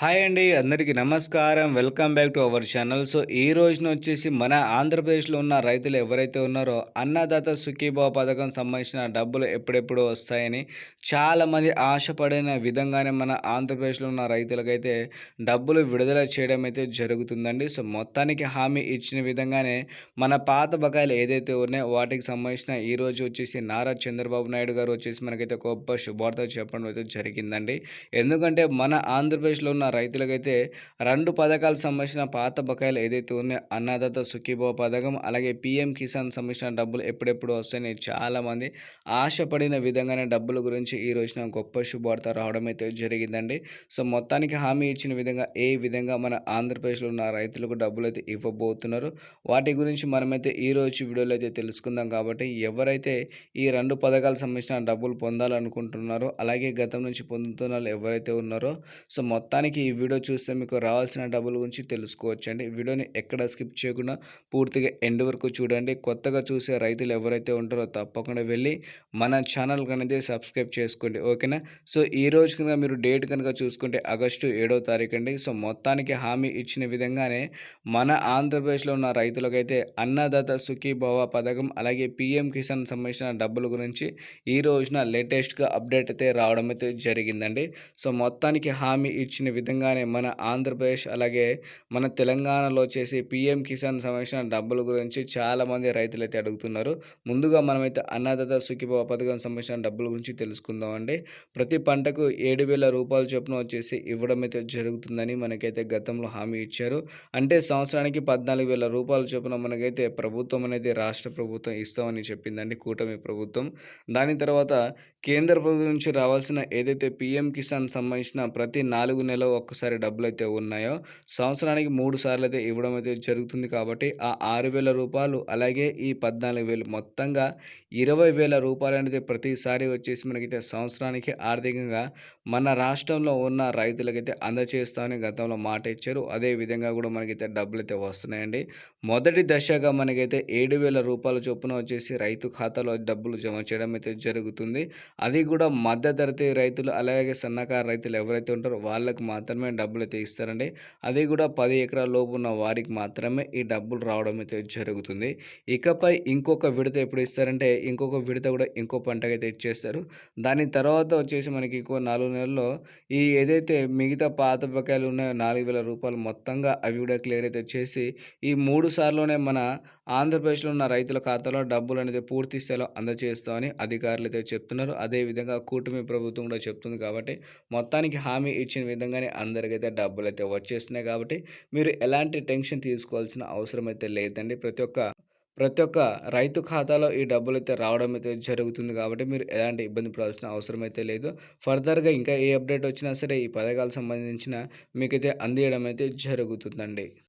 Hi అండి అందరికీ నమస్కారం. Welcome back to our channel. So ఈ రోజున వచ్చేసి మన ఆంధ్రప్రదేశ్లో ఉన్న రైతులు ఎవరైతే ఉన్నారో అన్నదాత సుఖీభావ పథకం సంబంధించిన డబ్బులు ఎప్పుడెప్పుడు వస్తాయని చాలామంది ఆశపడిన విధంగానే మన ఆంధ్రప్రదేశ్లో ఉన్న రైతులకైతే డబ్బులు విడుదల చేయడం అయితే జరుగుతుందండి. సో మొత్తానికి హామీ ఇచ్చిన విధంగానే మన పాత బకాయిలు ఏదైతే ఉన్నాయో వాటికి సంబంధించిన ఈ రోజు వచ్చేసి నారా చంద్రబాబు నాయుడు గారు వచ్చేసి మనకైతే గొప్ప శుభార్త చెప్పడం అయితే జరిగిందండి. ఎందుకంటే మన ఆంధ్రప్రదేశ్లో ఉన్న రైతులకైతే రెండు పథకాలకు సంబంధించిన పాత బకాయిలు ఏదైతే ఉన్నాయో అన్నదాత సుఖీభవ పథకం అలాగే పిఎం కిసాన్ సంబంధించిన డబ్బులు ఎప్పుడెప్పుడు వస్తాయని చాలామంది ఆశపడిన విధంగానే డబ్బుల గురించి ఈ రోజున గొప్ప శుభవార్త రావడం అయితే జరిగిందండి. సో మొత్తానికి హామీ ఇచ్చిన విధంగా ఏ విధంగా మన ఆంధ్రప్రదేశ్లో ఉన్న రైతులకు డబ్బులు అయితే ఇవ్వబోతున్నారు వాటి గురించి మనమైతే ఈ రోజు వీడియోలో అయితే తెలుసుకుందాం కాబట్టి ఎవరైతే ఈ రెండు పథకాలకు సంబంధించిన డబ్బులు పొందాలనుకుంటున్నారో అలాగే గతం నుంచి పొందుతున్న ఎవరైతే ఉన్నారో సో మొత్తానికి ఈ వీడియో చూస్తే మీకు రావాల్సిన డబ్బుల గురించి తెలుసుకోవచ్చండి. వీడియోని ఎక్కడ స్కిప్ చేయకుండా పూర్తిగా ఎండ్ వరకు చూడండి. కొత్తగా చూసే రైతులు ఎవరైతే ఉంటారో తప్పకుండా వెళ్ళి మన ఛానల్ అనేది సబ్స్క్రైబ్ చేసుకోండి. ఓకేనా? సో ఈ రోజు కనుక మీరు డేట్ కనుక చూసుకుంటే ఆగస్టు ఏడో తారీఖు అండి. సో మొత్తానికి హామీ ఇచ్చిన విధంగానే మన ఆంధ్రప్రదేశ్లో ఉన్న రైతులకైతే అన్నదాత సుఖీభవ పథకం అలాగే పిఎం కిసాన్ సంబంధించిన డబ్బుల గురించి ఈ రోజున లేటెస్ట్గా అప్డేట్ అయితే రావడం అయితే జరిగిందండి. సో మొత్తానికి హామీ ఇచ్చిన విధంగానే మన ఆంధ్రప్రదేశ్ అలాగే మన తెలంగాణలో చేసే పిఎం కిసాన్ సంబంధించిన డబ్బుల గురించి చాలామంది రైతులు అయితే అడుగుతున్నారు. ముందుగా మనమైతే అన్నదాత సుఖీభవ పథకం సంబంధించిన డబ్బుల గురించి తెలుసుకుందామండి ప్రతి పంటకు ఏడు వేల రూపాయల చొప్పున వచ్చేసి ఇవ్వడం అయితే జరుగుతుందని మనకైతే గతంలో హామీ ఇచ్చారు. అంటే సంవత్సరానికి పద్నాలుగు వేల రూపాయల చొప్పున మనకైతే ప్రభుత్వం అనేది రాష్ట్ర ప్రభుత్వం ఇస్తామని చెప్పిందండి కూటమి ప్రభుత్వం. దాని తర్వాత కేంద్ర ప్రభుత్వం నుంచి రావాల్సిన ఏదైతే పిఎం కిసాన్ సంబంధించిన ప్రతి నాలుగు నెలలు ఒక్కసారి డబ్బులు అయితే ఉన్నాయో సంవత్సరానికి మూడు సార్లు అయితే ఇవ్వడం అయితే జరుగుతుంది కాబట్టి ఆ ఆరు వేల రూపాయలు అలాగే ఈ పద్నాలుగు వేలు మొత్తంగా ఇరవై వేల రూపాయలు అనేది ప్రతిసారి వచ్చేసి మనకైతే సంవత్సరానికి ఆర్థికంగా మన రాష్ట్రంలో ఉన్న రైతులకైతే అందచేస్తామని గతంలో మాట ఇచ్చారు. అదే విధంగా కూడా మనకైతే డబ్బులు అయితే వస్తున్నాయండి. మొదటి దశగా మనకైతే ఏడు వేల రూపాయల చొప్పున వచ్చేసి రైతు ఖాతాలో డబ్బులు జమ చేయడం అయితే జరుగుతుంది. అది కూడా మధ్యతరగతి రైతులు అలాగే సన్నకారు రైతులు ఎవరైతే ఉంటారో వాళ్ళకి మాత్రమే డబ్బులు అయితే ఇస్తారండి. అది కూడా పది ఎకరాల లోపు ఉన్న వారికి మాత్రమే ఈ డబ్బులు రావడం అయితే జరుగుతుంది. ఇకపై ఇంకొక విడత ఎప్పుడు ఇస్తారంటే ఇంకొక విడత కూడా ఇంకో పంటకు అయితే ఇచ్చేస్తారు. దాని తర్వాత వచ్చేసి మనకి ఇంకో నాలుగు నెలల్లో ఈ ఏదైతే మిగతా పాత బకాయిలు ఉన్నాయో నాలుగు వేల రూపాయలు మొత్తంగా అవి కూడా క్లియర్ అయితే చేసి ఈ మూడు సార్లునే మన ఆంధ్రప్రదేశ్లో ఉన్న రైతుల ఖాతాలో డబ్బులు అనేది పూర్తి స్థాయిలో అందజేస్తామని అధికారులు అయితే చెప్తున్నారు. అదేవిధంగా కూటమి ప్రభుత్వం కూడా చెప్తుంది కాబట్టి మొత్తానికి హామీ ఇచ్చిన విధంగానే అందరికైతే డబ్బులు అయితే వచ్చేస్తున్నాయి కాబట్టి మీరు ఎలాంటి టెన్షన్ తీసుకోవాల్సిన అవసరం అయితే లేదండి. ప్రతి ఒక్క ప్రతి ఒక్క రైతు ఖాతాలో ఈ డబ్బులు అయితే రావడం అయితే జరుగుతుంది కాబట్టి మీరు ఎలాంటి ఇబ్బంది పడాల్సిన అవసరం అయితే లేదు. ఫర్దర్గా ఇంకా ఏ అప్డేట్ వచ్చినా సరే ఈ పథకాలకు సంబంధించిన మీకైతే అందియడం అయితే జరుగుతుందండి.